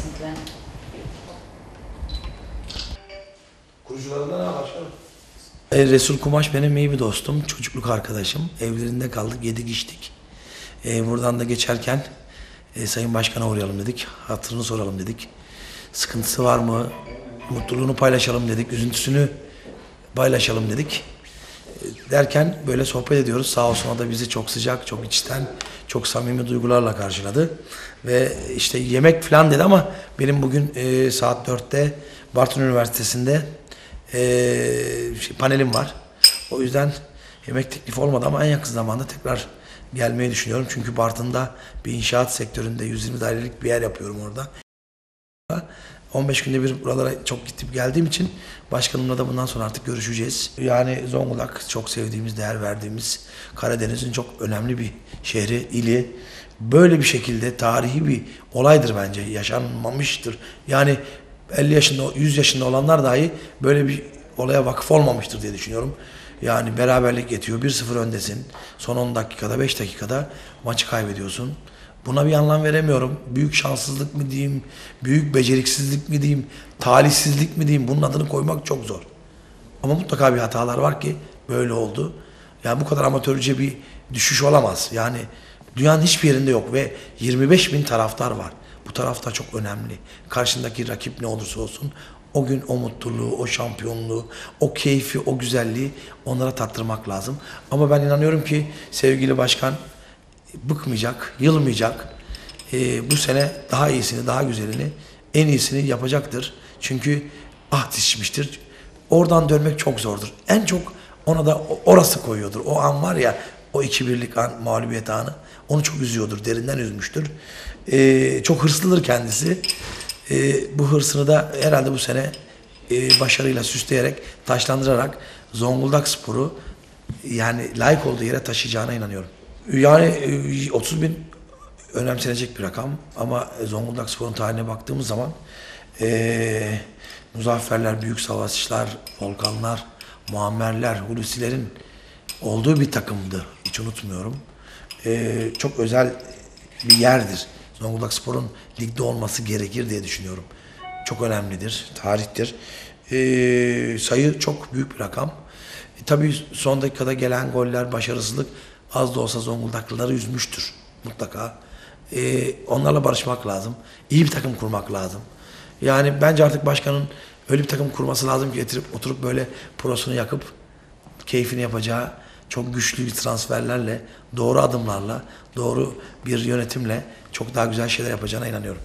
Kesinlikle. Kurucularından ha başkanım. E, Resul Kumaş benim iyi bir dostum, çocukluk arkadaşım. Evlerinde kaldık, yedik içtik. E, buradan da geçerken e, Sayın Başkan'a uğrayalım dedik. Hatırını soralım dedik. Sıkıntısı var mı? Mutluluğunu paylaşalım dedik. Üzüntüsünü paylaşalım dedik. E, derken böyle sohbet ediyoruz. Sağ olsun o da bizi çok sıcak, çok içten, çok samimi duygularla karşıladı. Ve işte yemek falan dedi ama benim bugün e, saat 4'te Bartın Üniversitesi'nde e, şey, panelim var. O yüzden yemek teklifi olmadı ama en yakın zamanda tekrar gelmeyi düşünüyorum. Çünkü Bartın'da bir inşaat sektöründe 120 dairelik bir yer yapıyorum orada. 15 günde bir buralara çok gidip geldiğim için başkanımla da bundan sonra artık görüşeceğiz. Yani Zonguldak çok sevdiğimiz, değer verdiğimiz Karadeniz'in çok önemli bir şehri, ili. Böyle bir şekilde tarihi bir olaydır bence. Yaşanmamıştır. Yani 50 yaşında, 100 yaşında olanlar dahi böyle bir olaya vakıf olmamıştır diye düşünüyorum. Yani beraberlik yetiyor. 1-0 öndesin. Son 10 dakikada, 5 dakikada maçı kaybediyorsun. Buna bir anlam veremiyorum. Büyük şanssızlık mı diyeyim, büyük beceriksizlik mi diyeyim, talihsizlik mi diyeyim bunun adını koymak çok zor. Ama mutlaka bir hatalar var ki böyle oldu. Yani bu kadar amatörce bir düşüş olamaz. Yani dünyanın hiçbir yerinde yok ve 25 bin taraftar var. Bu taraftar çok önemli. Karşındaki rakip ne olursa olsun o gün o mutluluğu, o şampiyonluğu, o keyfi, o güzelliği onlara tattırmak lazım. Ama ben inanıyorum ki sevgili başkan bıkmayacak, yılmayacak. Ee, bu sene daha iyisini, daha güzelini, en iyisini yapacaktır. Çünkü ah dişmiştir. Oradan dönmek çok zordur. En çok ona da orası koyuyordur. O an var ya, o iki birlik an, mağlubiyet anı. Onu çok üzüyordur, derinden üzmüştür. Ee, çok hırslıdır kendisi. Ee, bu hırsını da herhalde bu sene e, başarıyla süsleyerek, taşlandırarak Zonguldak Sporu yani layık olduğu yere taşıyacağına inanıyorum. Yani e, 30 bin önemsenecek bir rakam ama Zonguldak Spor'un tarihine baktığımız zaman e, Muzafferler, Büyük Savaşçılar, Volkanlar, Muammerler, Hulusilerin olduğu bir takımdı. Hiç unutmuyorum. E, çok özel bir yerdir. Zonguldak Spor'un ligde olması gerekir diye düşünüyorum. Çok önemlidir, tarihtir. E, sayı çok büyük bir rakam. E, tabii son dakikada gelen goller, başarısızlık az da olsa Zonguldaklıları üzmüştür mutlaka. E, onlarla barışmak lazım. İyi bir takım kurmak lazım. Yani bence artık başkanın öyle bir takım kurması lazım ki getirip oturup böyle prosunu yakıp keyfini yapacağı çok güçlü transferlerle, doğru adımlarla, doğru bir yönetimle çok daha güzel şeyler yapacağına inanıyorum.